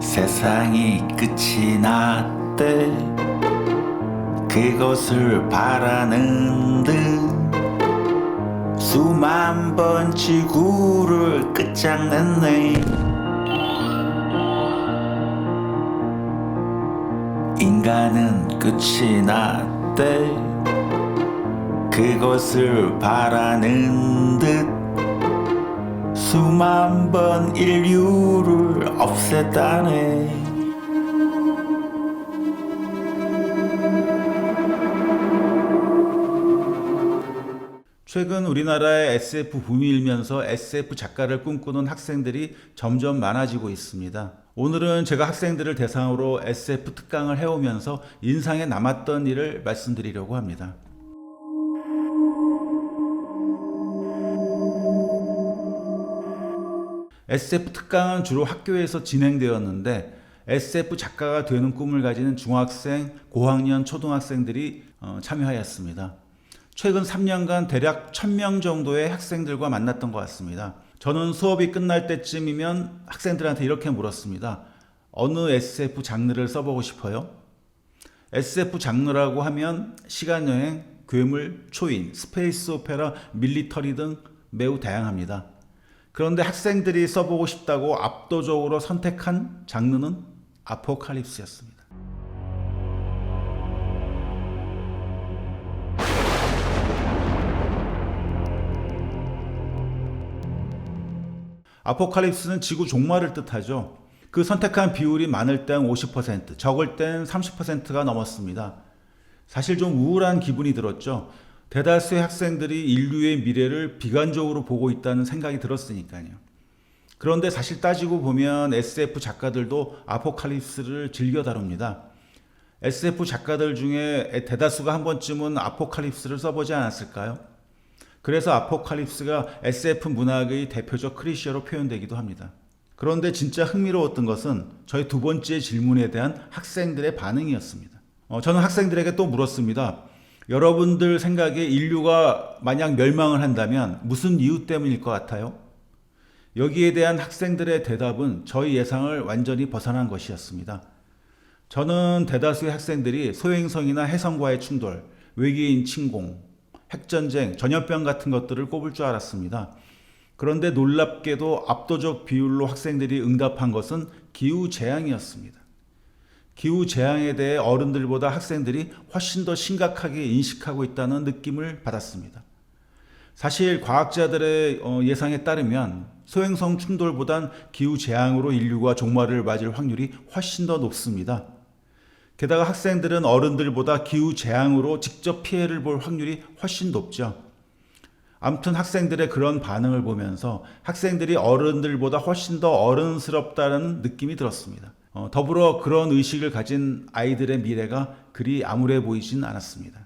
세상이 끝이 났대. 그것을 바라는 듯 수만 번 지구를 끝장냈네. 인간은 끝이 났대. 그것을 바라는 듯 수만 번 인류를 없앴다네 최근 우리나라의 SF 붐이 일면서 SF 작가를 꿈꾸는 학생들이 점점 많아지고 있습니다. 오늘은 제가 학생들을 대상으로 SF 특강을 해오면서 인상에 남았던 일을 말씀드리려고 합니다. SF 특강은 주로 학교에서 진행되었는데 SF 작가가 되는 꿈을 가지는 중학생, 고학년, 초등학생들이 어, 참여하였습니다. 최근 3년간 대략 1000명 정도의 학생들과 만났던 것 같습니다. 저는 수업이 끝날 때쯤이면 학생들한테 이렇게 물었습니다. 어느 SF 장르를 써보고 싶어요? SF 장르라고 하면 시간여행, 괴물, 초인, 스페이스 오페라, 밀리터리 등 매우 다양합니다. 그런데 학생들이 써보고 싶다고 압도적으로 선택한 장르는 아포칼립스였습니다. 아포칼립스는 지구 종말을 뜻하죠. 그 선택한 비율이 많을 땐 50%, 적을 땐 30%가 넘었습니다. 사실 좀 우울한 기분이 들었죠. 대다수의 학생들이 인류의 미래를 비관적으로 보고 있다는 생각이 들었으니까요. 그런데 사실 따지고 보면 SF 작가들도 아포칼립스를 즐겨 다룹니다. SF 작가들 중에 대다수가 한 번쯤은 아포칼립스를 써보지 않았을까요? 그래서 아포칼립스가 SF 문학의 대표적 크리시어로 표현되기도 합니다. 그런데 진짜 흥미로웠던 것은 저희 두 번째 질문에 대한 학생들의 반응이었습니다. 어, 저는 학생들에게 또 물었습니다. 여러분들 생각에 인류가 만약 멸망을 한다면 무슨 이유 때문일 것 같아요? 여기에 대한 학생들의 대답은 저희 예상을 완전히 벗어난 것이었습니다. 저는 대다수의 학생들이 소행성이나 해성과의 충돌, 외계인 침공, 핵전쟁, 전염병 같은 것들을 꼽을 줄 알았습니다. 그런데 놀랍게도 압도적 비율로 학생들이 응답한 것은 기후 재앙이었습니다. 기후 재앙에 대해 어른들보다 학생들이 훨씬 더 심각하게 인식하고 있다는 느낌을 받았습니다. 사실 과학자들의 어, 예상에 따르면 소행성 충돌보단 기후 재앙으로 인류가 종말을 맞을 확률이 훨씬 더 높습니다. 게다가 학생들은 어른들보다 기후 재앙으로 직접 피해를 볼 확률이 훨씬 높죠. 아무튼 학생들의 그런 반응을 보면서 학생들이 어른들보다 훨씬 더 어른스럽다는 느낌이 들었습니다. 어, 더불어 그런 의식을 가진 아이들의 미래가 그리 암울해 보이진 않았습니다.